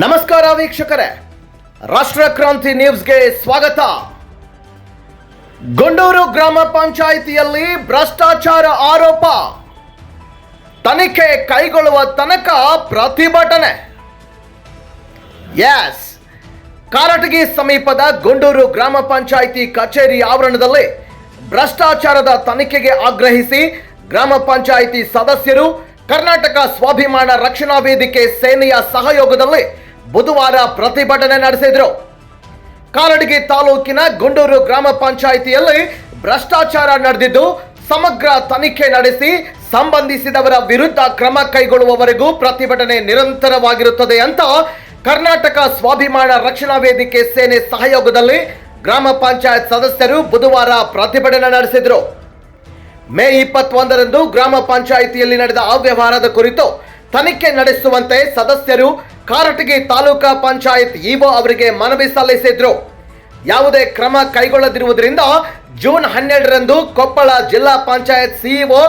ನಮಸ್ಕಾರ ವೀಕ್ಷಕರೇ. ರಾಷ್ಟ್ರ ಕ್ರಾಂತಿ ನ್ಯೂಸ್ಗೆ ಸ್ವಾಗತ. ಗುಂಡೂರು ಗ್ರಾಮ ಪಂಚಾಯಿತಿಯಲ್ಲಿ ಭ್ರಷ್ಟಾಚಾರ ಆರೋಪ. ತನಿಖೆ ಕೈಗೊಳ್ಳುವ ತನಕ ಪ್ರತಿಭಟನೆ. ಎಸ್ ಕಾರಟಗಿ ಸಮೀಪದ ಗುಂಡೂರು ಗ್ರಾಮ ಪಂಚಾಯಿತಿ ಕಚೇರಿ ಆವರಣದಲ್ಲಿ ಭ್ರಷ್ಟಾಚಾರದ ತನಿಖೆಗೆ ಆಗ್ರಹಿಸಿ ಗ್ರಾಮ ಪಂಚಾಯಿತಿ ಸದಸ್ಯರು ಕರ್ನಾಟಕ ಸ್ವಾಭಿಮಾನ ರಕ್ಷಣಾ ವೇದಿಕೆ ಸೇನೆಯ ಸಹಯೋಗದಲ್ಲಿ ಬುಧವಾರ ಪ್ರತಿಭಟನೆ ನಡೆಸಿದರು. ಕಾಲಡಿಗೆ ತಾಲೂಕಿನ ಗುಂಡೂರು ಗ್ರಾಮ ಪಂಚಾಯಿತಿಯಲ್ಲಿ ಭ್ರಷ್ಟಾಚಾರ ನಡೆದಿದ್ದು, ಸಮಗ್ರ ತನಿಖೆ ನಡೆಸಿ ಸಂಬಂಧಿಸಿದವರ ವಿರುದ್ಧ ಕ್ರಮ ಕೈಗೊಳ್ಳುವವರೆಗೂ ಪ್ರತಿಭಟನೆ ನಿರಂತರವಾಗಿರುತ್ತದೆ ಅಂತ ಕರ್ನಾಟಕ ಸ್ವಾಭಿಮಾನ ರಕ್ಷಣಾ ವೇದಿಕೆ ಸೇನೆ ಸಹಯೋಗದಲ್ಲಿ ಗ್ರಾಮ ಪಂಚಾಯತ್ ಸದಸ್ಯರು ಬುಧವಾರ ಪ್ರತಿಭಟನೆ ನಡೆಸಿದರು. ಮೇ ಇಪ್ಪತ್ತೊಂದರಂದು ಗ್ರಾಮ ಪಂಚಾಯಿತಿಯಲ್ಲಿ ನಡೆದ ಅವ್ಯವಹಾರದ ಕುರಿತು ತನಿಖೆ ನಡೆಸುವಂತೆ ಸದಸ್ಯರು ಕಾರಟಗಿ ತಾಲೂಕಾ ಪಂಚಾಯತ್ ಇಒ ಅವರಿಗೆ ಮನವಿ ಸಲ್ಲಿಸಿದ್ರು. ಯಾವುದೇ ಕ್ರಮ ಕೈಗೊಳ್ಳದಿರುವುದರಿಂದ ಜೂನ್ ಹನ್ನೆರಡರಂದು ಕೊಪ್ಪಳ ಜಿಲ್ಲಾ ಪಂಚಾಯತ್ ಸಿಇಒ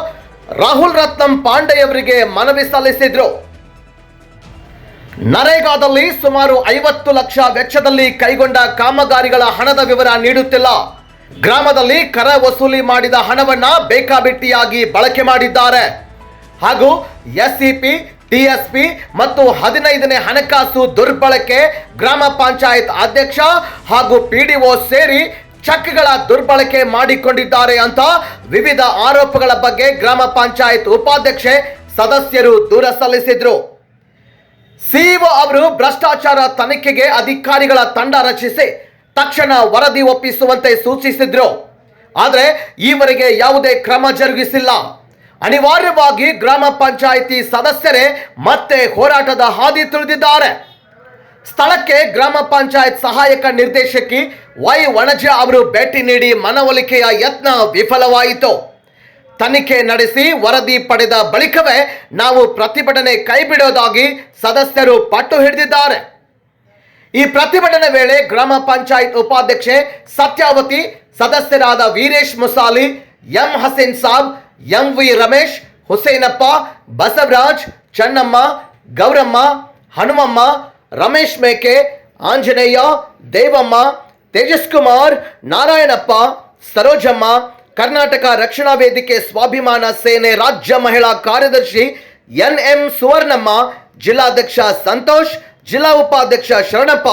ರಾಹುಲ್ ರತ್ನಂ ಪಾಂಡೆ ಅವರಿಗೆ ಮನವಿ ಸಲ್ಲಿಸಿದ್ರು. ನರೇಗಾದಲ್ಲಿ ಸುಮಾರು ಐವತ್ತು ಲಕ್ಷ ವೆಚ್ಚದಲ್ಲಿ ಕೈಗೊಂಡ ಕಾಮಗಾರಿಗಳ ಹಣದ ವಿವರ ನೀಡುತ್ತಿಲ್ಲ. ಗ್ರಾಮದಲ್ಲಿ ಕರ ವಸೂಲಿ ಮಾಡಿದ ಹಣವನ್ನ ಬೇಕಾಬಿಟ್ಟಿಯಾಗಿ ಬಳಕೆ ಮಾಡಿದ್ದಾರೆ. ಹಾಗೂ ಎಸ್ಸಿಪಿ ಟಿಎಸ್ಪಿ ಮತ್ತು ಹದಿನೈದನೇ ಹಣಕಾಸು ದುರ್ಬಳಕೆ ಗ್ರಾಮ ಪಂಚಾಯತ್ ಅಧ್ಯಕ್ಷ ಹಾಗೂ ಪಿಡಿಒ ಸೇರಿ ಚೆಕ್ಗಳ ದುರ್ಬಳಕೆ ಮಾಡಿಕೊಂಡಿದ್ದಾರೆ ಅಂತ ವಿವಿಧ ಆರೋಪಗಳ ಬಗ್ಗೆ ಗ್ರಾಮ ಪಂಚಾಯತ್ ಉಪಾಧ್ಯಕ್ಷೆ ಸದಸ್ಯರು ದೂರ ಸಲ್ಲಿಸಿದ್ರು. ಸಿಇಒ ಅವರು ಭ್ರಷ್ಟಾಚಾರ ತನಿಖೆಗೆ ಅಧಿಕಾರಿಗಳ ತಂಡ ರಚಿಸಿ ತಕ್ಷಣ ವರದಿ ಒಪ್ಪಿಸುವಂತೆ ಸೂಚಿಸಿದ್ರು. ಆದರೆ ಈವರೆಗೆ ಯಾವುದೇ ಕ್ರಮ ಜರುಗಿಸಿಲ್ಲ. ಅನಿವಾರ್ಯವಾಗಿ ಗ್ರಾಮ ಪಂಚಾಯಿತಿ ಸದಸ್ಯರೇ ಮತ್ತೆ ಹೋರಾಟದ ಹಾದಿ ತುಳಿದಿದ್ದಾರೆ. ಸ್ಥಳಕ್ಕೆ ಗ್ರಾಮ ಪಂಚಾಯತ್ ಸಹಾಯಕ ನಿರ್ದೇಶಕಿ ವೈ ವಣಜ ಅವರು ಭೇಟಿ ನೀಡಿ ಮನವೊಲಿಕೆಯ ಯತ್ನ ವಿಫಲವಾಯಿತು. ತನಿಖೆ ನಡೆಸಿ ವರದಿ ಪಡೆದ ಬಳಿಕವೇ ನಾವು ಪ್ರತಿಭಟನೆ ಕೈಬಿಡೋದಾಗಿ ಸದಸ್ಯರು ಪಟ್ಟು ಹಿಡಿದಿದ್ದಾರೆ. ಈ ಪ್ರತಿಭಟನೆ ವೇಳೆ ಗ್ರಾಮ ಪಂಚಾಯತ್ ಉಪಾಧ್ಯಕ್ಷೆ ಸತ್ಯಾವತಿ, ಸದಸ್ಯರಾದ Veeresh Musali, M Haseen Saab M V Ramesh, Hussenappa, Basavaraj, Channamma, Gowramma, Hanumamma, Ramesh Meke, Anjaneya, Devamma Tejas Kumar Narayanappa, Sarojamma, Karnataka ರಕ್ಷಣಾ ವೇದಿಕೆ ಸ್ವಾಭಿಮಾನ ಸೇನೆ ರಾಜ್ಯ ಮಹಿಳಾ ಕಾರ್ಯದರ್ಶಿ ಎನ್ ಎಂ ಸುವರ್ಣಮ್ಮ, ಜಿಲ್ಲಾಧ್ಯಕ್ಷ ಸಂತೋಷ್, ಜಿಲ್ಲಾ ಉಪಾಧ್ಯಕ್ಷ ಶರಣಪ್ಪ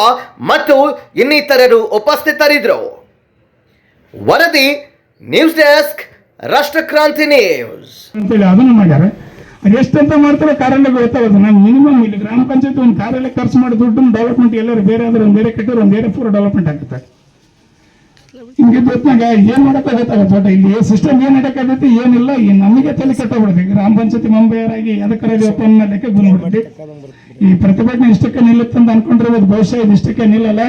ಮತ್ತು ಇನ್ನಿತರರು ಉಪಸ್ಥಿತರಿದ್ದರು. ವರದಿ, ನ್ಯೂಸ್ ಡೆಸ್ಕ್ ರಾಷ್ಟ್ರಕ್ರಾಂತಿ ನ್ಯೂಸ್ ಅಂತೇಳಿ ಅದನ್ನು ಮಾಡ್ಯಾರ. ಅದು ಎಷ್ಟಂತ ಮಾಡ್ತಾರೆ ಕಾರ್ಯಾಲಯ ಗೊತ್ತಾಗೋದು ನಾನು ಮಿನಿಮಮ್ ಇಲ್ಲಿ ಗ್ರಾಮ ಪಂಚಾಯತ್ ಒಂದು ಕಾರ್ಯಾಲಯ ಖರ್ಚು ಮಾಡಿ ದುಡ್ಡು ಡೆವಲಪ್ಮೆಂಟ್ ಎಲ್ಲರೂ ಬೇರೆ ಆದ್ರೆ ಒಂದು ಬೇರೆ ಕಟ್ಟಿದ್ರೆ ಒಂದು ಬೇರೆ ಪೂರ ಡೆವಲಪ್ಮೆಂಟ್ ಆಗುತ್ತೆ. ಹಿಂಗೆ ಹೊತ್ನಾಗ ಏನು ಮಾಡಕ್ಕೆ ಗೊತ್ತಾಗುತ್ತೆ ಬಟ್ ಇಲ್ಲಿ ಸಿಸ್ಟಮ್ ಏನು ನಡಕತ್ತೈತಿ ಏನಿಲ್ಲ, ಈ ನಮಗೆ ತಲೆ ಕೆಟ್ಟಬಿಡುತ್ತೆ ಗ್ರಾಮ ಪಂಚಾಯತಿ ಮೆಂಬರಾಗಿ ಅದಕ್ಕೆ ಒಪ್ಪಂದ ಲೆಕ್ಕ ಬಂದ್ಬಿಡುತ್ತೆ ಈ ಪ್ರತಿಭಟನೆ ಇಷ್ಟಕ್ಕೆ ನಿಲ್ಲುತ್ತಂತ ಅನ್ಕೊಂಡಿರ್ಬೋದು. ಬಹುಶಃ ಇದು ಇಷ್ಟಕ್ಕೆ ನಿಲ್ಲಲ್ಲ.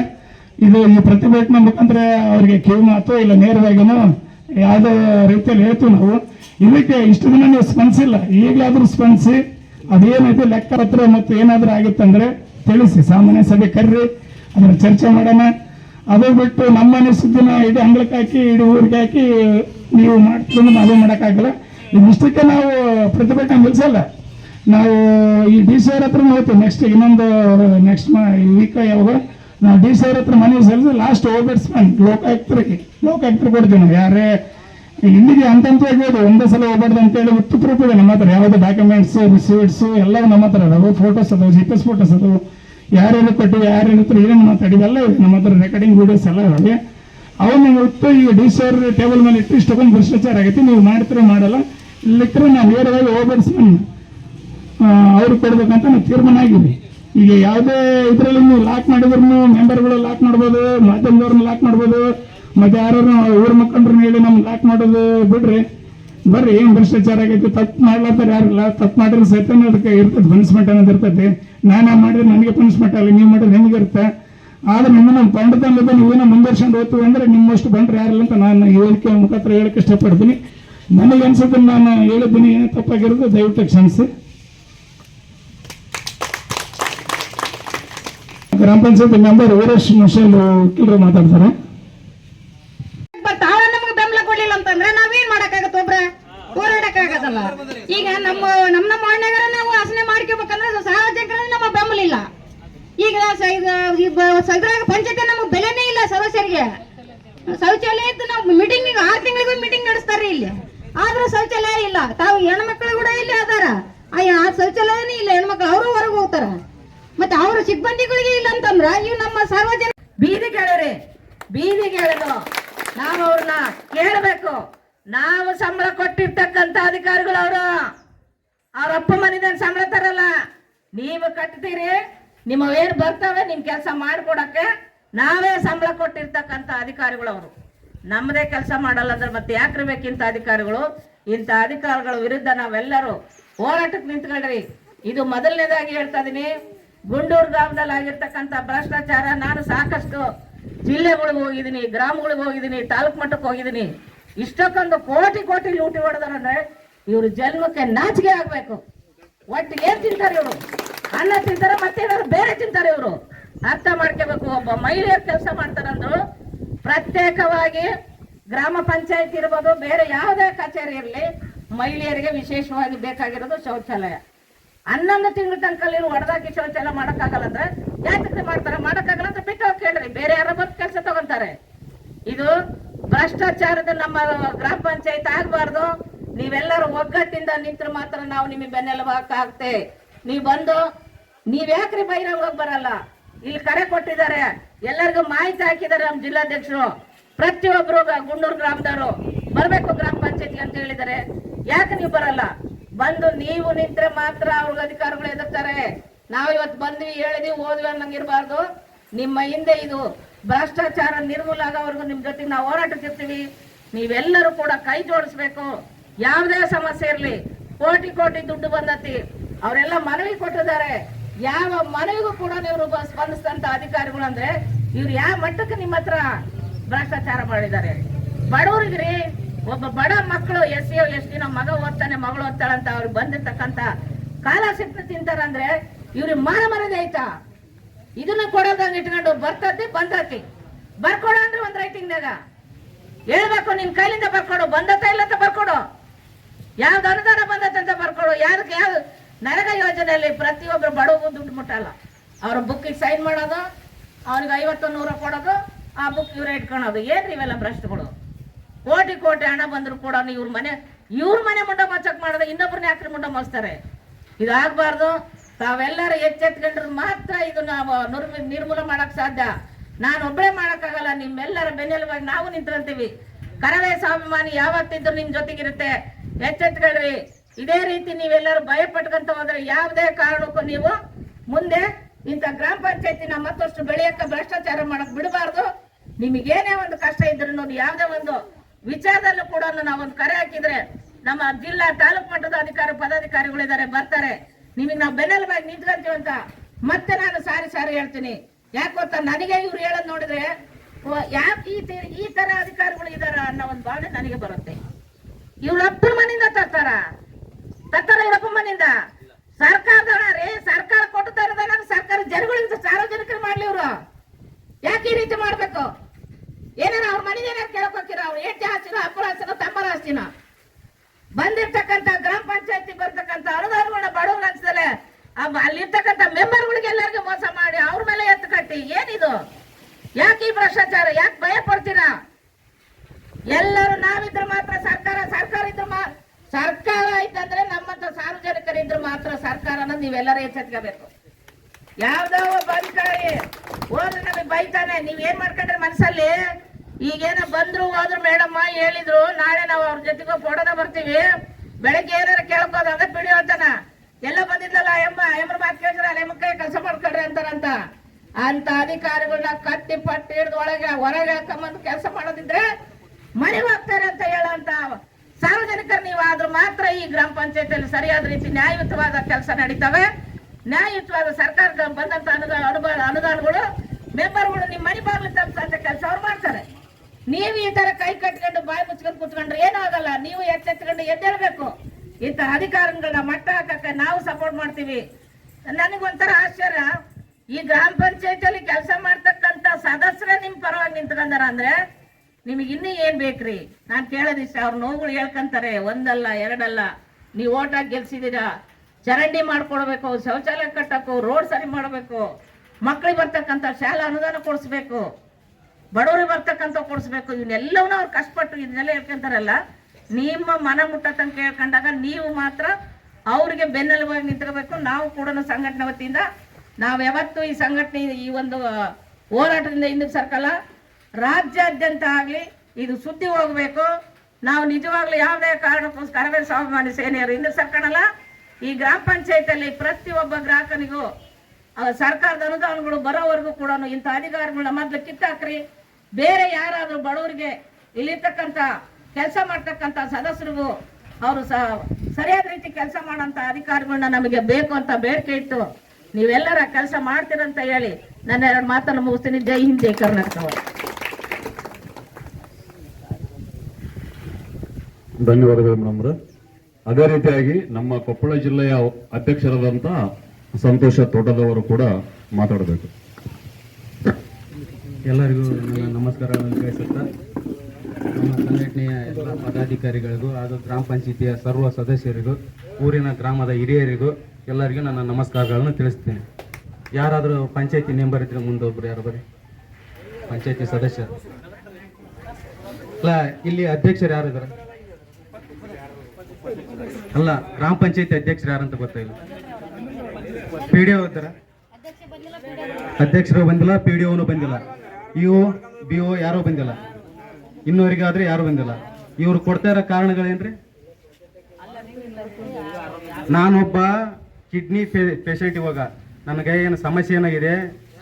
ಇದು ಈ ಪ್ರತಿಭಟನೆ ಮುಖಾಂತರ ಅವ್ರಿಗೆ ಕಿವಿ ಮಾತು ಇಲ್ಲ ನೇರವಾಗಿನೂ ಯಾವುದೋ ರೀತಿಯಲ್ಲಿ ಹೇಳ್ತೀವಿ ನಾವು. ಇದಕ್ಕೆ ಇಷ್ಟು ದಿನ ನೀವು ಸ್ಪಂದಿಸಿಲ್ಲ. ಈಗಲಾದ್ರೂ ಸ್ಪಂದಿಸಿ, ಅದೇನೈತೆ ಲೆಕ್ಕ ಹತ್ರ ಮತ್ತು ಏನಾದ್ರೂ ಆಗಿತ್ತಂದರೆ ತಿಳಿಸಿ. ಸಾಮಾನ್ಯ ಸಭೆ ಕರ್ರಿ, ಅದನ್ನು ಚರ್ಚೆ ಮಾಡೋಣ. ಅದು ಬಿಟ್ಟು ನಮ್ಮ ಮನೆ ಸುದ್ದಿನ ಇಡೀ ಅಂಗಳಕ್ಕೆ ಹಾಕಿ, ಇಡೀ ಊರಿಗೆ ಹಾಕಿ ನೀವು ಮಾಡ್ತೀವಿ ನಾವು ಮಾಡೋಕ್ಕಾಗಲ್ಲ. ಇದಿಷ್ಟಕ್ಕೆ ನಾವು ಪ್ರತಿಭಟನೆ ನಿಲ್ಲಿಸಲ್ಲ ನಾವು ಈ ಡಿ ಸಿ ಅವ್ರ ಹತ್ರ ಹೋಗ್ತೀವಿ. ನೆಕ್ಸ್ಟ್ ಇನ್ನೊಂದು ನೆಕ್ಸ್ಟ್ ವೀಕ್ ಯಾವಾಗ? ನಾವು ಡಿ ಸಿ ಅವ್ರ ಹತ್ರ ಮನವಿ ಸಲ್ಲಿಸಿ ಲಾಸ್ಟ್ ಓಬರ್ಸ್ಮನ್ ಲೋಕಾಯುಕ್ತರಿಗೆ ಲೋಕಾಯುಕ್ತರು ಕೊಡ್ತೀವಿ ನಾವು ಯಾರೇ ಇಲ್ಲಿಗೆ ಅಂತಂತೂ ಆಗ್ಬೋದು. ಒಂದೇ ಸಲ ಹೋಗ್ಬಾರ್ದು ಅಂತೇಳಿ ಉತ್ತು ಪ್ರೂಫ್ ಇದೆ ನಮ್ಮ ಹತ್ರ. ಯಾವುದೇ ಡಾಕ್ಯುಮೆಂಟ್ಸ್ ರಿಸೀಟ್ಸ್ ಎಲ್ಲವೂ ನಮ್ಮ ಹತ್ರ ಅದಾವೆ ಫೋಟೋಸ್ ಅದಾವೆ ಜಿ ಪಿ ಎಸ್ ಫೋಟೋಸ್ ಅದಾವೆ ಯಾರೇನು ಕೊಟ್ಟಿವಿ ಯಾರೇನು ಹತ್ರ ಏನೇನು ಮಾತಾಡಿವಿ, ಎಲ್ಲ ಇದೆ. ನಮ್ಮ ಹತ್ರ ರೆಕಾರ್ಡಿಂಗ್ ವೀಡಿಯೋಸ್ ಎಲ್ಲ ಇದಾವೆ ಅವನ್ನ ಉತ್ತು ಈಗ ಡಿ ಸಿ ಅವ್ರ ಟೇಬಲ್ ಮೇಲೆ ಇಟ್ಟು ಇಷ್ಟೊಂದು ಭ್ರಷ್ಟಾಚಾರ ಆಗೈತಿ. ನೀವು ಮಾಡ್ತೀರೋ ಮಾಡಲ್ಲ. ಇಲ್ಲಿಕ್ಕರೆ ನಾವು ನೇರವಾಗಿ ಓಬರ್ಸ್ಮನ್ ಅವ್ರಿಗೆ ಕೊಡ್ಬೇಕಂತ ನಾವು ತೀರ್ಮಾನ ಆಗಿವಿ ಈಗ ಯಾವುದೇ ಇದರಲ್ಲಿ ನೀವು ಲಾಕ್ ಮಾಡಿದ್ರು ಮೆಂಬರ್ಗಳು ಲಾಕ್ ಮಾಡ್ಬೋದು, ಮಾಧ್ಯಮದವ್ರನ್ನ ಲಾಕ್ ಮಾಡ್ಬೋದು, ಮತ್ತೆ ಯಾರು ಊರ ಮುಖಂಡ್ರನ್ನ ಹೇಳಿ ನಮ್ಗೆ ಲಾಕ್ ಮಾಡೋದು ಬಿಡ್ರಿ. ಬರ್ರಿ, ಏನು ಭ್ರಷ್ಟಾಚಾರ ಆಗೈತಿ, ತಪ್ಪು ಮಾಡ್ಲಾತಾರ ಯಾರಿಲ್ಲ, ತಪ್ಪು ಮಾಡಿದ್ರೆ ಸಹಿತ ಅದಕ್ಕೆ ಇರ್ತದೆ ಪನಿಷ್ಮೆಂಟ್ ಅನ್ನೋದು ಇರ್ತೈತಿ ನಾನು ಮಾಡಿದ್ರೆ ನನಗೆ ಪನಿಷ್ಮೆಂಟ್ ಆಗಲಿ, ನೀವು ಮಾಡಿದ್ರೆ ನಿಮಗೆ ಇರುತ್ತೆ. ಆದ್ರೆ ನಿಮ್ಮನ್ನ ಪಂಡದಲ್ಲಿ ನೀವೇನೋ ಮುಂದುವರ್ಸ್ಕೊಂಡು ಹೋಗ್ತೀವಿ ಅಂದ್ರೆ ನಿಮ್ಮಷ್ಟು ಬಂದ್ರೆ ಯಾರಿಲ್ಲ ಅಂತ ನಾನು ಹೇಳಿಕೆ ಮುಖಾತ್ರ ಹೇಳಕ್ಕೆ ಇಷ್ಟಪಡ್ತೀನಿ. ನನಗೆ ಅನ್ಸುತ್ತೆ, ನಾನು ಹೇಳಿದ್ದೀನಿ, ಏನೇ ತಪ್ಪಾಗಿರೋದು, ದಯವಿಟ್ಟು ಕ್ಷಮಿಸಿ. ಗ್ರಾಮ ಪಂಚಾಯತಿ ಮೆಂಬರ್ ವೀರೇಶ್ ಮುಷೇಲ್ ವಕೀಲರು ಮಾತಾಡ್ತಾರೆ. ಅವ್ರ ನಮ್ಗೆ ಬೆಂಬಲ ಕೊಡ್ಲಿಲ್ಲ ಅಂತಂದ್ರೆ ಈಗ ನಮ್ಮ ನಮ್ಮ ನಮ್ಮ ಅಣ್ಣಗರ ನಾವು ಆಸನೆ ಮಾಡ್ಕೋಬೇಕಂದ್ರೆ ಸಾರ್ವಜನಿಕರಲ್ಲಿ ನಮ್ಮ ಬೆಂಬಲ ಇಲ್ಲ. ಈಗ ಸದ್ರಾಗ ಪಂಚಾಯತಿ ನಮಗೆ ಬೆಲೆನೇ ಇಲ್ಲ ಸದಸ್ಯರಿಗೆ. ಶೌಚಾಲಯ ಇತ್ತು ನಾವು ಮೀಟಿಂಗ್ ಆರು ತಿಂಗಳಿಗೂ ಮೀಟಿಂಗ್ ನಡೆಸ್ತಾರ್ರಿ ಇಲ್ಲಿ. ಆದ್ರೂ ಶೌಚಾಲಯ ಇಲ್ಲ. ತಾವು ಹೆಣ್ಮಕ್ಳು ಕೂಡ ಇಲ್ಲಿ ಅದಾರ. ಆ ಶೌಚಾಲಯನೇ ಇಲ್ಲ. ಹೆಣ್ಮಕ್ಳು ಅವರು ಹೊರಗೆ ಹೋಗ್ತಾರ. ಮತ್ತೆ ಅವರ ಸಿಬ್ಬಂದಿಗಳಿಗೆ ಇಲ್ಲ ಅಂತಂದ್ರ ಇವ್ ನಮ್ಮ ಸಾರ್ವಜನಿಕ ಬೀದಿ ಕೇಳರಿ ಬೀದಿಗೆ ಹೇಳೋದು ನಾವು ಅವ್ರನ್ನ ಕೇಳಬೇಕು. ನಾವು ಸಂಬಳ ಕೊಟ್ಟಿರ್ತಕ್ಕಂಥ ಅಧಿಕಾರಿಗಳು ಅವರು. ಅವ್ರ ಅಪ್ಪ ಮನೆದ ಸಂಬಳ ತರಲ್ಲ? ನೀವು ಕಟ್ತೀರಿ, ನಿಮ್ಮ ಏನ್ ಬರ್ತವೆ, ನಿಮ್ ಕೆಲಸ ಮಾಡ್ಕೊಡಕ್ಕೆ ನಾವೇ ಸಂಬಳ ಕೊಟ್ಟಿರ್ತಕ್ಕಂಥ ಅಧಿಕಾರಿಗಳು ಅವರು. ನಮ್ಮದೇ ಕೆಲಸ ಮಾಡಲ್ಲ ಅಂದ್ರೆ ಮತ್ತೆ ಯಾಕ್ರಿ ಇಂಥ ಅಧಿಕಾರಿಗಳು? ಇಂಥ ಅಧಿಕಾರಿಗಳ ವಿರುದ್ಧ ನಾವೆಲ್ಲರೂ ಹೋರಾಟಕ್ಕೆ ನಿಂತ್ಕೊಳ್ರಿ. ಇದು ಮೊದಲನೇದಾಗಿ ಹೇಳ್ತಾ ಇದೀನಿ. ಗುಂಡೂರು ಗ್ರಾಮದಲ್ಲಿ ಆಗಿರ್ತಕ್ಕಂಥ ಭ್ರಷ್ಟಾಚಾರ, ನಾನು ಸಾಕಷ್ಟು ಜಿಲ್ಲೆಗಳಿಗೆ ಹೋಗಿದ್ದೀನಿ, ಗ್ರಾಮಗಳಿಗೆ ಹೋಗಿದ್ದೀನಿ, ತಾಲೂಕು ಮಟ್ಟಕ್ಕೆ ಹೋಗಿದ್ದೀನಿ. ಇಷ್ಟಕ್ಕೊಂದು ಕೋಟಿ ಕೋಟಿ ಲೂಟಿ ಹೊಡೆದಾರಂದ್ರೆ ಇವರು ಜನ್ಮಕ್ಕೆ ನಾಚಿಕೆ ಆಗ್ಬೇಕು. ಒಟ್ಟು ಏನ್ ತಿಂತಾರೆ ಇವರು? ಅನ್ನ ತಿಂತಾರೆ, ಮತ್ತೆ ಏನಾದ್ರು ಬೇರೆ ತಿಂತಾರೆ ಇವರು? ಅರ್ಥ ಮಾಡ್ಕೋಬೇಕು. ಒಬ್ಬ ಮಹಿಳೆಯರು ಕೆಲಸ ಮಾಡ್ತಾರಂದ್ರು ಪ್ರತ್ಯೇಕವಾಗಿ ಗ್ರಾಮ ಪಂಚಾಯತ್ ಇರ್ಬೋದು, ಬೇರೆ ಯಾವುದೇ ಕಚೇರಿ ಇರಲಿ ಮಹಿಳೆಯರಿಗೆ ವಿಶೇಷವಾಗಿ ಬೇಕಾಗಿರೋದು ಶೌಚಾಲಯ. ಹನ್ನೊಂದು ತಿಂಗಳ ತನಕ ನೀವು ಹೊಡೆದಾಕಿ ಶೌಚಾಲಯ ಮಾಡಕ್ಕಾಗಲ್ಲ ಅಂದ್ರೆ ಯಾಕೆ ಮಾಡ್ತಾರೆ? ಮಾಡಕ್ಕಾಗಲ್ಲ ಅಂತ ಬಿಟ್ಟು ಕೇಳ್ರಿ. ಬೇರೆ ಯಾರೋ ಬಂದು ಕೆಲಸ ತಗೊಂತಾರೆ. ಇದು ಭ್ರಷ್ಟಾಚಾರದ ನಮ್ಮ ಗ್ರಾಮ ಪಂಚಾಯತ್ ಆಗ್ಬಾರ್ದು. ನೀವೆಲ್ಲರೂ ಒಗ್ಗಟ್ಟಿಂದ ನಿಂತ್ರೆ ಮಾತ್ರ ನಾವು ನಿಮಗೆ ಬೆನ್ನೆಲುಬಾಕಾಗ್ತೆ ನೀವು ಬಂದು, ನೀವ್ ಯಾಕ್ರಿ ಹೋಗಿ ಬರಲ್ಲ? ಇಲ್ಲಿ ಕರೆ ಕೊಟ್ಟಿದ್ದಾರೆ. ಎಲ್ಲರಿಗೂ ಮಾಹಿತಿ ಹಾಕಿದ್ದಾರೆ ನಮ್ಮ ಜಿಲ್ಲಾಧ್ಯಕ್ಷರು. ಪ್ರತಿಯೊಬ್ರು ಗ- ಗುಂಡೂರು ಗ್ರಾಮದವರು. ಬರಬೇಕು ಗ್ರಾಮ ಪಂಚಾಯಿತಿ ಅಂತ ಹೇಳಿದ್ದಾರೆ. ಯಾಕೆ ನೀವು ಬರಲ್ಲ? ಬಂದು ನೀವು ನಿಂತ್ರೆ ಮಾತ್ರ ಅವ್ರಿಗೆ ಅಧಿಕಾರಿಗಳು ಎದುರ್ತಾರೆ. ನಾವು ಇವತ್ತು ಬಂದ್ವಿ, ಹೇಳಿದ್ವಿ, ಓದ್ವಿ ಅನ್ನಂಗಿರ್ಬಾರ್ದು ನಿಮ್ಮ ಹಿಂದೆ ಇದು ಭ್ರಷ್ಟಾಚಾರ ನಿರ್ಮೂಲ ಆಗೋವರೆಗೂ ನಿಮ್ ಜೊತೆಗೆ ನಾವು ಹೋರಾಟಕ್ಕಿರ್ತೀವಿ. ನೀವೆಲ್ಲರೂ ಕೂಡ ಕೈ ಜೋಡಿಸ್ಬೇಕು. ಯಾವುದೇ ಸಮಸ್ಯೆ ಇರಲಿ, ಕೋಟಿ ಕೋಟಿ ದುಡ್ಡು ಬಂದತಿ, ಅವರೆಲ್ಲ ಮನವಿ ಕೊಟ್ಟಿದ್ದಾರೆ. ಯಾವ ಮನವಿಗೂ ಕೂಡ ನೀವು ಸ್ಪಂದಿಸಿದಂತ ಅಧಿಕಾರಿಗಳು ಅಂದ್ರೆ ಇವ್ರು ಯಾವ ಮಟ್ಟಕ್ಕೆ ನಿಮ್ಮ ಹತ್ರ ಭ್ರಷ್ಟಾಚಾರ ಮಾಡಿದ್ದಾರೆ? ಬಡವರಿಗ್ರಿ ಒಬ್ಬ ಬಡ ಮಕ್ಕಳು ಎಸ್ ಎ ಎಸ್ ಟಿ ಮಗ ಓದ್ತಾನೆ, ಮಗಳು ಓದ್ತಾಳಂತ ಅವ್ರು ಬಂದಿರ್ತಕ್ಕಂತ ಕಾಲ ಸಿಟ್ಟು ತಿಂತಾರಂದ್ರೆ ಇವ್ರಿಗೆ ಮಾನ ಮರದ ಆಯ್ತಾ? ಇದನ್ನ ಕೊಡೋದಂಗ ಇಟ್ಕೊಂಡು ಬರ್ತತಿ, ಬಂದತಿ. ಬರ್ಕೊಡ ಅಂದ್ರೆ ಒಂದ್ ರೈಟಿಂಗ್ನಾಗ ಹೇಳ್ಬೇಕು, ನಿನ್ ಕೈಲಿಂದ ಬರ್ಕೊಡು ಬಂದತ್ತ ಇಲ್ಲ ಅಂತ ಬರ್ಕೊಡು. ಯಾವ್ದು ಅನುದಾನ ಅಂತ ಬರ್ಕೊಡು. ಯಾವ್ದಕ್ಕೆ ಯಾವ್ದು ನರಗ ಯೋಜನೆಯಲ್ಲಿ ಪ್ರತಿಯೊಬ್ಬರು ಬಡವಗೂ ದುಡ್ಡು ಮುಟ್ಟಲ್ಲ. ಅವ್ರ ಬುಕ್ಕಿಗೆ ಸೈನ್ ಮಾಡೋದು, ಅವ್ರಿಗೆ ಐವತ್ತು ನೂರ ಕೊಡೋದು, ಆ ಬುಕ್ ಇವ್ರ ಇಟ್ಕೊಳೋದು. ಏನ್ರಿ ಇವೆಲ್ಲ ಭ್ರಷ್ಟಗಳು? ಕೋಟಿ ಕೋಟಿ ಹಣ ಬಂದ್ರು ಕೂಡ ಇವ್ರ ಮನೆ ಇವ್ರ ಮನೆ ಮುಂಡ ಮಚ್ಚಕ್ ಮಾಡಿದ್ರೆ ಇನ್ನೊಬ್ರನ್ನ ಯಾಕ್ರಿ ಮುಂಡ ಮಚ್ತಾರೆ ಇದಾಗಬಾರ್ದು. ತಾವೆಲ್ಲರೂ ಎಚ್ಚೆತ್ಕೊಂಡ್ರೆ ಮಾತ್ರ ಇದು ನಾವು ನಿರ್ಮೂ- ನಿರ್ಮೂಲ ಮಾಡಕ್ ಸಾಧ್ಯ. ನಾನು ಒಬ್ಬಳೇ ಮಾಡಕ್ಕಾಗಲ್ಲ, ನಿಮ್ಮೆಲ್ಲರ ಬೆನ್ನೆಲುಬಾಗಿ ನಾವು ನಿಂತ್ಕೊಂತೀವಿ. ಕರವೇ ಸ್ವಾಭಿಮಾನಿ ಯಾವತ್ತಿದ್ರು ನಿಮ್ ಜೊತೆಗಿರುತ್ತೆ. ಎಚ್ಚೆತ್ಕೊಳ್ರಿ. ಇದೇ ರೀತಿ ನೀವೆಲ್ಲರೂ ಭಯ ಪಟ್ಕೊಂತ ಹೋದ್ರೆ ಯಾವುದೇ ಕಾರಣಕ್ಕೂ ನೀವು ಮುಂದೆ ಇಂಥ ಗ್ರಾಮ ಪಂಚಾಯತಿನ ಮತ್ತಷ್ಟು ಬೆಳೆಯಕ್ಕ ಭ್ರಷ್ಟಾಚಾರ ಮಾಡಕ್ ಬಿಡಬಾರ್ದು. ನಿಮಗೇನೇ ಒಂದು ಕಷ್ಟ ಇದ್ರು ಯಾವುದೇ ಒಂದು ವಿಚಾರದಲ್ಲೂ ಕೂಡ ನಾವೊಂದು ಕರೆ ಹಾಕಿದ್ರೆ ನಮ್ಮ ಜಿಲ್ಲಾ ತಾಲೂಕು ಮಟ್ಟದ ಅಧಿಕಾರಿ ಪದಾಧಿಕಾರಿಗಳಿದ್ದಾರೆ, ಬರ್ತಾರೆ. ನಿಮಗೆ ನಾವು ಬೆನ್ನೆಲುಬಾಗಿ ನಿಂತ್ಕೊಂತೀವಿ ಅಂತ ಮತ್ತೆ ನಾನು ಸಾರಿ ಸಾರಿ ಹೇಳ್ತೀನಿ. ಯಾಕೆ ಗೊತ್ತಾ? ನನಗೆ ಇವ್ರು ಹೇಳೋದ್ ನೋಡಿದ್ರೆ ಯಾಕೆ ಈ ಈ ತರ ಅಧಿಕಾರಿಗಳು ಇದಾರ ಅನ್ನೋ ಒಂದು ಭಾವನೆ ನನಗೆ ಬರುತ್ತೆ. ಇವ್ರ ಅಪ್ಪ ಮನೆಯಿಂದ ತರ್ತಾರ. ತರ್ತಾರ ಇವ್ರಪ್ಪ ಮನೆಯಿಂದ ಸರ್ಕಾರದ ರೀ ಸರ್ಕಾರ ಕೊಟ್ಟು ತರದ ಸರ್ಕಾರ ಜನಗಳಿಂದ ಸಾರ್ವಜನಿಕರು ಮಾಡ್ಲಿ ಇವ್ರು. ಯಾಕೆ ಈ ರೀತಿ ಮಾಡ್ಬೇಕು? ಏನಾರ ಅವ್ರ ಮನೆಗೆ ಏನಾರು ಕೇಳಕ್ ಹೋಗ್ತೀರ ಅವ್ರು ಏಟಿ ಆಸ್ತಿನ ಅಪ್ಪರ ಆಸ್ತಿನ ತಮ್ಮರ ಆಸ್ತಿನ? ಬಂದಿರ್ತಕ್ಕಂತ ಗ್ರಾಮ ಪಂಚಾಯತಿ ಬರ್ತಕ್ಕಂತ ಅನುದಾನಗಳನ್ನ ಬಡವ್ರ ಹಂಚದಲೆ ಅಲ್ಲಿರ್ತಕ್ಕಂಥ ಮೆಂಬರ್ಗಳಿಗೆ ಎಲ್ಲರಿಗೂ ಮೋಸ ಮಾಡಿ ಅವ್ರ ಮೇಲೆ ಎತ್ತು ಕಟ್ಟಿ, ಏನಿದು? ಯಾಕೆ ಈ ಭ್ರಷ್ಟಾಚಾರ? ಯಾಕೆ ಭಯ ಪಡ್ತೀರಾ? ಎಲ್ಲರೂ ನಾವಿದ್ರೆ ಮಾತ್ರ ಸರ್ಕಾರ ಸರ್ಕಾರ ಇದ್ರೆ ಸರ್ಕಾರ ಐತಂದ್ರೆ ನಮ್ಮಂತ ಸಾರ್ವಜನಿಕರಿದ್ರು ಮಾತ್ರ ಸರ್ಕಾರನ ನೀವೆಲ್ಲರೂ ಎಚ್ಚೆತ್ಕೋಬೇಕು. ಯಾವ್ದೋ ಅಧಿಕಾರಿ ಹೋದ್ರೆ ನಮಗೆ ಬೈತಾನೆ, ನೀವ್ ಏನ್ ಮಾಡ್ಕೊಂಡ್ರೆ ಮನ್ಸಲ್ಲಿ? ಈಗೇನ ಬಂದ್ರು ಹೋದ್ರು ಮೇಡಮ್ಮ ಹೇಳಿದ್ರು, ನಾಳೆ ನಾವು ಅವ್ರ ಜೊತೆಗೆ ಫೋಟೋದ ಬರ್ತೀವಿ. ಬೆಳಗ್ಗೆ ಏನಾರ ಅಂದ್ರೆ ಪಿಡಿ ಹೇಳ್ತಾನ ಎಲ್ಲ ಬಂದಿದ್ದಲ್ಲ ಎಮ್ಮ ಎಮ್ಮರ ಮಾತು ಕೇಳಿದ್ರೆ ಅಲ್ಲಿ ಎಮ್ಮ ಕೈ ಕೆಲಸ ಮಾಡ್ಕೊಡ್ರಿ ಅಂತಾರಂತ ಅಂತ ಅಧಿಕಾರಿಗಳನ್ನ ಕಟ್ಟಿ ಪಟ್ಟಿ ಹಿಡಿದು ಒಳಗೆ, ಹೊರಗೆ ಹಾಕೊಂಬಂದು ಕೆಲಸ ಮಾಡೋದಿದ್ರೆ ಮನೆ ಹೋಗ್ತಾರೆ ಅಂತ ಹೇಳಂತ ಸಾರ್ವಜನಿಕರು ನೀವು ಆದ್ರೂ ಮಾತ್ರ ಈ ಗ್ರಾಮ ಪಂಚಾಯತಿಯಲ್ಲಿ ಸರಿಯಾದ ರೀತಿ ನ್ಯಾಯಯುತವಾದ ಕೆಲಸ ನಡೀತವೆ. ನ್ಯಾಯಯುತವಾದ ಸರ್ಕಾರದ ಬಂದಂತ ಅನುದಾನ ಅನುದಾನ ಅನುದಾನಗಳು ಮೆಂಬರ್ಗಳು ನಿಮ್ಮ ಮನೆ ಬಾಗಿಲು ತಪ್ಪಿಸಂತ ಕೆಲಸ ಅವ್ರು ಮಾಡ್ತಾರೆ. ನೀವು ಈ ತರ ಕೈ ಕಟ್ಕೊಂಡು ಬಾಯಿ ಮುಚ್ಕೊಂಡು ಕುತ್ಕೊಂಡ್ರೆ ಏನೂ ಆಗಲ್ಲ ನೀವು ಎಚ್ಚೆತ್ಕೊಂಡು ಎದ್ದೇಳ್ಬೇಕು. ಇಂಥ ಅಧಿಕಾರಗಳನ್ನ ಮಟ್ಟ ಹಾಕಕ್ಕೆ ನಾವು ಸಪೋರ್ಟ್ ಮಾಡ್ತೀವಿ. ನನಗೊಂಥರ ಆಶ್ಚರ್ಯ. ಈ ಗ್ರಾಮ ಪಂಚಾಯತಿಯಲ್ಲಿ ಕೆಲಸ ಮಾಡ್ತಕ್ಕಂಥ ಸದಸ್ಯರೇ ನಿಮ್ ಪರವಾಗಿ ನಿಂತ್ಕೊಂಡಾರ ಅಂದ್ರೆ ನಿಮಗೆ ಇನ್ನೂ ಏನ್ ಬೇಕ್ರಿ? ನಾನು ಕೇಳೋದಿಷ್ಟ, ಅವ್ರ ನೋವುಗಳು ಹೇಳ್ಕಂತಾರೆ. ಒಂದಲ್ಲ, ಎರಡಲ್ಲ. ನೀವು ಓಟಾಗಿ ಗೆಲ್ಸಿದ್ದೀರಾ? ಚರಂಡಿ ಮಾಡ್ಕೊಡ್ಬೇಕು, ಶೌಚಾಲಯ ಕಟ್ಟಬೇಕು ರೋಡ್ ಸರಿ ಮಾಡಬೇಕು ಮಕ್ಕಳಿಗೆ ಬರ್ತಕ್ಕಂಥ ಶಾಲಾ ಅನುದಾನ ಕೊಡಿಸ್ಬೇಕು, ಬಡವರಿಗೆ ಬರ್ತಕ್ಕಂಥ ಕೊಡಿಸ್ಬೇಕು, ಇವನ್ನೆಲ್ಲವನ್ನೂ ಅವ್ರು ಕಷ್ಟಪಟ್ಟು ಇದನ್ನೆಲ್ಲ ಹೇಳ್ಕೊಂತಾರಲ್ಲ, ನಿಮ್ಮ ಮನ ಮುಟ್ಟ ನೀವು ಮಾತ್ರ ಅವರಿಗೆ ಬೆನ್ನೆಲುಬಾಗಿ ನಿಂತ್ಕೋಬೇಕು. ನಾವು ಕೂಡ ಸಂಘಟನೆ ವತಿಯಿಂದ, ನಾವು ಯಾವತ್ತು ಈ ಸಂಘಟನೆ, ಈ ಒಂದು ಹೋರಾಟದಿಂದ ಹಿಂದಕ್ಕೆ ಸರ್ಕಲ್ಲ ರಾಜ್ಯಾದ್ಯಂತ ಆಗಲಿ ಇದು ಸುದ್ದಿ ಹೋಗಬೇಕು. ನಾವು ನಿಜವಾಗ್ಲೂ ಯಾವುದೇ ಕಾರಣಕ್ಕೋಸ್ಕರವೇ ಕರವೇ ಸ್ವಾಭಿಮಾನಿ ಸೇನೆಯರು ಹಿಂದಕ್ಕೆ ಸರ್ಕಣಲ್ಲ. ಈ ಗ್ರಾಮ ಪಂಚಾಯತಲ್ಲಿ ಪ್ರತಿಯೊಬ್ಬ ಗ್ರಾಹಕನಿಗೂ ಸರ್ಕಾರದ ಅನುದಾನಗಳು ಬರೋವರೆಗೂ ಕೂಡ ಇಂಥ ಅಧಿಕಾರಿಗಳನ್ನ ಮೊದಲು ಕಿತ್ತಾಕ್ರಿ. ಬೇರೆ ಯಾರಾದರೂ ಬಡವರಿಗೆ ಇಲ್ಲಿರ್ತಕ್ಕಂಥ ಕೆಲಸ ಮಾಡ್ತಕ್ಕಂಥ ಸದಸ್ಯರಿಗೂ ಅವರು ಸಹ ಸರಿಯಾದ ರೀತಿ ಕೆಲಸ ಮಾಡೋಂಥ ಅಧಿಕಾರಿಗಳನ್ನ ನಮಗೆ ಬೇಕು ಅಂತ ಬೇಡಿಕೆ ಇಟ್ಟು ನೀವೆಲ್ಲರ ಕೆಲಸ ಮಾಡ್ತೀರಂತ ಹೇಳಿ ನನ್ನ ಎರಡು ಮಾತನ್ನು ಮುಗಿಸ್ತೀನಿ. ಜೈ ಹಿಂದ್, ಜೈ ಕರ್ನಾಟಕ. ಧನ್ಯವಾದಗಳು ಮೇಡಮ್ರೆ. ಅದೇ ರೀತಿಯಾಗಿ ನಮ್ಮ ಕೊಪ್ಪಳ ಜಿಲ್ಲೆಯ ಅಧ್ಯಕ್ಷರಾದಂಥ ಸಂತೋಷ ತೋಟದವರು ಕೂಡ ಮಾತಾಡಬೇಕು. ಎಲ್ಲರಿಗೂ ನನ್ನ ನಮಸ್ಕಾರಗಳನ್ನು ತಿಳಿಸುತ್ತಾ, ನಮ್ಮ ಸಂಘಟನೆಯ ಎಲ್ಲ ಪದಾಧಿಕಾರಿಗಳಿಗೂ ಹಾಗೂ ಗ್ರಾಮ ಪಂಚಾಯಿತಿಯ ಸರ್ವ ಸದಸ್ಯರಿಗೂ, ಊರಿನ ಗ್ರಾಮದ ಹಿರಿಯರಿಗೂ ಎಲ್ಲರಿಗೂ ನನ್ನ ನಮಸ್ಕಾರಗಳನ್ನು ತಿಳಿಸ್ತೇನೆ ಯಾರಾದರೂ ಪಂಚಾಯತಿ ಮೆಂಬರ್ ಇದ್ರೆ ಮುಂದೆ ಒಬ್ರು ಯಾರು ಬರೀ ಪಂಚಾಯತಿ ಸದಸ್ಯರು ಅಲ್ಲ ಇಲ್ಲಿ ಅಧ್ಯಕ್ಷರು ಯಾರು ಇದ್ದಾರೆ ಅಲ್ಲ, ಗ್ರಾಮ ಪಂಚಾಯತಿ ಅಧ್ಯಕ್ಷರು ಯಾರಂತ ಗೊತ್ತಾಯಿಲ್ಲ ಪಿ ಡಿ ಇದ್ದಾರ? ಅಧ್ಯಕ್ಷರು ಬಂದಿಲ್ಲ ಪಿ ಡಿ ಒನು ಬಂದಿಲ್ಲ. ಇಒ ಬಿ ಓ ಯಾರೂ ಬಂದಿಲ್ಲ. ಇನ್ನೂವರೆಗಾದ್ರೆ ಯಾರು ಬಂದಿಲ್ಲ. ಇವ್ರು ಕೊಡ್ತಾ ಇರೋ ಕಾರಣಗಳೇನ್ರಿ? ನಾನೊಬ್ಬ ಕಿಡ್ನಿ ಪೇಷಂಟ್ ಇವಾಗ. ನನಗೆ ಏನು ಸಮಸ್ಯೆ ಏನಾಗಿದೆ?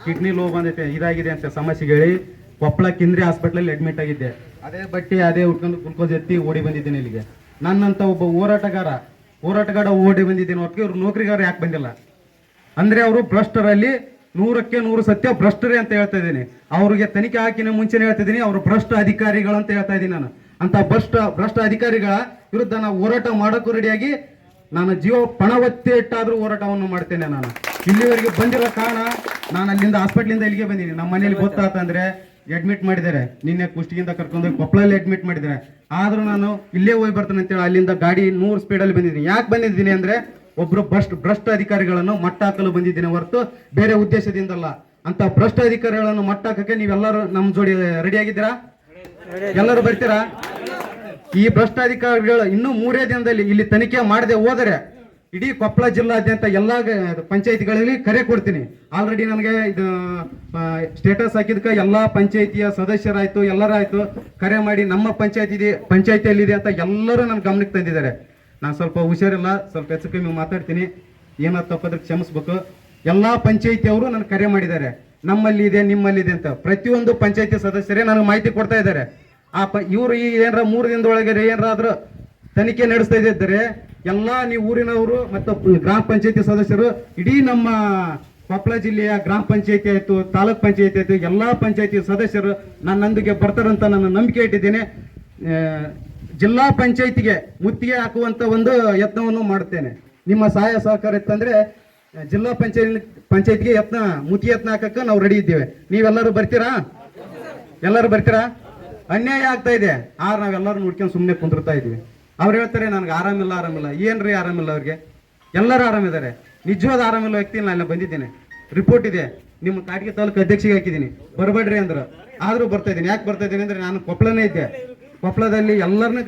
ಕಿಡ್ನಿ ಲೋ ಬಂದೈತೆ, ಇದಾಗಿದೆ ಅಂತ ಸಮಸ್ಯೆ ಹೇಳಿ ಕೊಪ್ಪಳ ಕಿಂದ್ರಿ ಹಾಸ್ಪಿಟ್ಲಲ್ಲಿ ಅಡ್ಮಿಟ್ ಆಗಿದ್ದೆ. ಅದೇ ಬಟ್ಟೆ, ಅದೇ ಉಟ್ಕೊಂಡು ಗ್ಲುಕೋಸ್ ಎತ್ತಿ ಓಡಿ ಬಂದಿದ್ದೀನಿ ಇಲ್ಲಿಗೆ. ನನ್ನಂತ ಒಬ್ಬ ಹೋರಾಟಗಾರ ಹೋರಾಟಗಾರ ಓಡಿ ಬಂದಿದ್ದೀನಿ ಹೊರತು ಇವ್ರು ನೌಕರಿಗಾರ ಯಾಕೆ ಬಂದಿಲ್ಲ? ಅಂದ್ರೆ ಅವರು ಭ್ರಷ್ಟರಲ್ಲಿ ನೂರಕ್ಕೆ ನೂರು ಸತ್ಯ ಭ್ರಷ್ಟರೇ ಅಂತ ಹೇಳ್ತಾ ಇದ್ದೀನಿ. ಅವ್ರಿಗೆ ತನಿಖೆ ಹಾಕಿನ ಮುಂಚೆನೆ ಹೇಳ್ತಾ ಇದ್ದೀನಿ, ಅವರು ಭ್ರಷ್ಟ ಅಧಿಕಾರಿಗಳು ಅಂತ ಹೇಳ್ತಾ ಇದ್ದೀನಿ ನಾನು. ಅಂತ ಭ್ರಷ್ಟ ಭ್ರಷ್ಟ ಅಧಿಕಾರಿಗಳ ವಿರುದ್ಧ ನಾವು ಹೋರಾಟ ಮಾಡೋಕ್ಕೂ ರೆಡಿಯಾಗಿ ನಾನು ಜೀವ ಪಣ ಇಟ್ಟಾದರೂ ಹೋರಾಟವನ್ನು ಮಾಡ್ತೇನೆ ನಾನು. ಇಲ್ಲಿವರೆಗೆ ಬಂದಿರೋ ಕಾರಣ ನಾನು ಅಲ್ಲಿಂದ ಹಾಸ್ಪಿಟ್ಲಿಂದ ಇಲ್ಲಿಗೆ ಬಂದಿದ್ದೀನಿ ನಮ್ಮ ಮನೇಲಿ ಗೊತ್ತಾತಂದ್ರೆ ಅಡ್ಮಿಟ್ ಮಾಡಿದ್ದಾರೆ. ನಿನ್ನೆ ಕುಷ್ಟಿಗಿಂದ ಕರ್ಕೊಂಡು ಕೊಪ್ಪಳಲ್ಲಿ ಅಡ್ಮಿಟ್ ಮಾಡಿದ್ದಾರೆ. ಆದರೂ ನಾನು ಇಲ್ಲೇ ಹೋಗಿ ಬರ್ತಾನೆ ಅಂತೇಳಿ ಅಲ್ಲಿಂದ ಗಾಡಿ ನೂರು ಸ್ಪೀಡಲ್ಲಿ ಬಂದಿದ್ದೀನಿ. ಯಾಕೆ ಬಂದಿದ್ದೀನಿ ಅಂದ್ರೆ ಒಬ್ಬರು ಭ್ರಷ್ಟ ಭ್ರಷ್ಟ ಅಧಿಕಾರಿಗಳನ್ನು ಮಟ್ಟ ಹಾಕಲು ಬಂದಿದ್ದೀನಿ ಹೊರತು ಬೇರೆ ಉದ್ದೇಶದಿಂದಲ್ಲ. ಅಂತ ಭ್ರಷ್ಟ ಅಧಿಕಾರಿಗಳನ್ನು ಮಟ್ಟ ಹಾಕಕ್ಕೆ ನೀವೆಲ್ಲರೂ ನಮ್ಮ ಜೋಡಿ ರೆಡಿ ಆಗಿದ್ದೀರಾ? ಎಲ್ಲರೂ ಬರ್ತೀರಾ? ಈ ಭ್ರಷ್ಟ ಅಧಿಕಾರಿಗಳು ಇನ್ನೂ ಮೂರೇ ದಿನದಲ್ಲಿ ಇಲ್ಲಿ ತನಿಖೆ ಮಾಡದೆ ಹೋದರೆ ಇಡೀ ಕೊಪ್ಪಳ ಜಿಲ್ಲಾದ್ಯಂತ ಎಲ್ಲ ಪಂಚಾಯಿತಿಗಳಲ್ಲಿ ಕರೆ ಕೊಡ್ತೀನಿ. ಆಲ್ರೆಡಿ ನನಗೆ ಇದು ಸ್ಟೇಟಸ್ ಹಾಕಿದ್ಕ ಎಲ್ಲ ಪಂಚಾಯತಿಯ ಸದಸ್ಯರಾಯ್ತು, ಎಲ್ಲರಾಯ್ತು ಕರೆ ಮಾಡಿ ನಮ್ಮ ಪಂಚಾಯತಿ ಇದೆ, ಪಂಚಾಯತಿಯಲ್ಲಿದೆ ಅಂತ ಎಲ್ಲರೂ ನನ್ನ ಗಮನಕ್ಕೆ ತಂದಿದ್ದಾರೆ. ನಾನು ಸ್ವಲ್ಪ ಹುಷಾರಿಲ್ಲ, ಸ್ವಲ್ಪ ಹೆಚ್ಚು ಕಮ್ಮಿ ಮಾತಾಡ್ತೀನಿ. ಏನಾದ್ರು ತಪ್ಪದ್ರೆ ಕ್ಷಮಿಸ್ಬೇಕು. ಎಲ್ಲ ಪಂಚಾಯತಿಯವರು ನನ್ನ ಕರೆ ಮಾಡಿದ್ದಾರೆ. ನಮ್ಮಲ್ಲಿ ಇದೆ ನಿಮ್ಮಲ್ಲಿ ಇದೆ ಅಂತ ಪ್ರತಿಯೊಂದು ಪಂಚಾಯತಿ ಸದಸ್ಯರೇ ನನಗೆ ಮಾಹಿತಿ ಕೊಡ್ತಾ ಇದ್ದಾರೆ. ಆ ಪ ಇವರು ಈ ಏನಾರ ಮೂರು ದಿನದೊಳಗೆ ಏನಾರಾದ್ರೂ ತನಿಖೆ ನಡೆಸ್ತಾ ಇದ್ದರೆ ಎಲ್ಲ ನೀವು ಊರಿನವರು ಮತ್ತು ಗ್ರಾಮ ಪಂಚಾಯತಿ ಸದಸ್ಯರು, ಇಡೀ ನಮ್ಮ ಕೊಪ್ಪಳ ಜಿಲ್ಲೆಯ ಗ್ರಾಮ ಪಂಚಾಯತಿ ಆಯಿತು ತಾಲೂಕ್ ಪಂಚಾಯತಿ ಆಯಿತು ಎಲ್ಲ ಪಂಚಾಯತಿ ಸದಸ್ಯರು ನನ್ನೊಂದಿಗೆ ಬರ್ತಾರಂತ ನಾನು ನಂಬಿಕೆ ಇಟ್ಟಿದ್ದೇನೆ. ಜಿಲ್ಲಾ ಪಂಚಾಯತಿಗೆ ಮುತ್ತಿಗೆ ಹಾಕುವಂತ ಒಂದು ಯತ್ನವನ್ನು ಮಾಡುತ್ತೇನೆ. ನಿಮ್ಮ ಸಹಾಯ ಸಹಕಾರ ಇತ್ತಂದರೆ, ಜಿಲ್ಲಾ ಪಂಚಾಯತ್, ಪಂಚಾಯತ್ಗೆ ಯತ್ನ, ಮುತ್ತಿಗೆ ಯತ್ನ ಹಾಕಕ್ಕೆ ನಾವು ರೆಡಿ ಇದ್ದೇವೆ. ನೀವೆಲ್ಲರೂ ಬರ್ತೀರಾ? ಎಲ್ಲರೂ ಬರ್ತೀರಾ? ಅನ್ಯಾಯ ಆಗ್ತಾ ಇದೆ. ಆರು ನಾವೆಲ್ಲರೂ ನೋಡ್ಕೊಂಡು ಸುಮ್ಮನೆ ಕುಂದಿರ್ತಾ ಇದೀವಿ. ಅವ್ರು ಹೇಳ್ತಾರೆ, ನನಗೆ ಆರಾಮಿಲ್ಲ ಆರಾಮಿಲ್ಲ. ಏನ್ರಿ ಆರಾಮಿಲ್ಲ ಅವ್ರಿಗೆ? ಎಲ್ಲರೂ ಆರಾಮಿದ್ದಾರೆ. ನಿಜವಾದ ಆರಾಮಿಲ್ಲ ವ್ಯಕ್ತಿ ನಾನು ಬಂದಿದ್ದೇನೆ. ರಿಪೋರ್ಟ್ ಇದೆ. ನಿಮ್ಮ ಕಾಟಿಗೆ ತಾಲೂಕು ಅಧ್ಯಕ್ಷಿಗೆ ಹಾಕಿದ್ದೀನಿ. ಬರಬೇಡ್ರಿ ಅಂದ್ರು. ಆದರೂ ಬರ್ತಾ ಇದ್ದೀನಿ. ಯಾಕೆ ಬರ್ತಾ ಇದ್ದೀನಿ ಅಂದರೆ, ನಾನು ಕೊಪ್ಪಳನೇ ಇದ್ದೆ. ಕೊಪ್ಪಳದಲ್ಲಿ ಎಲ್ಲರನ್ನ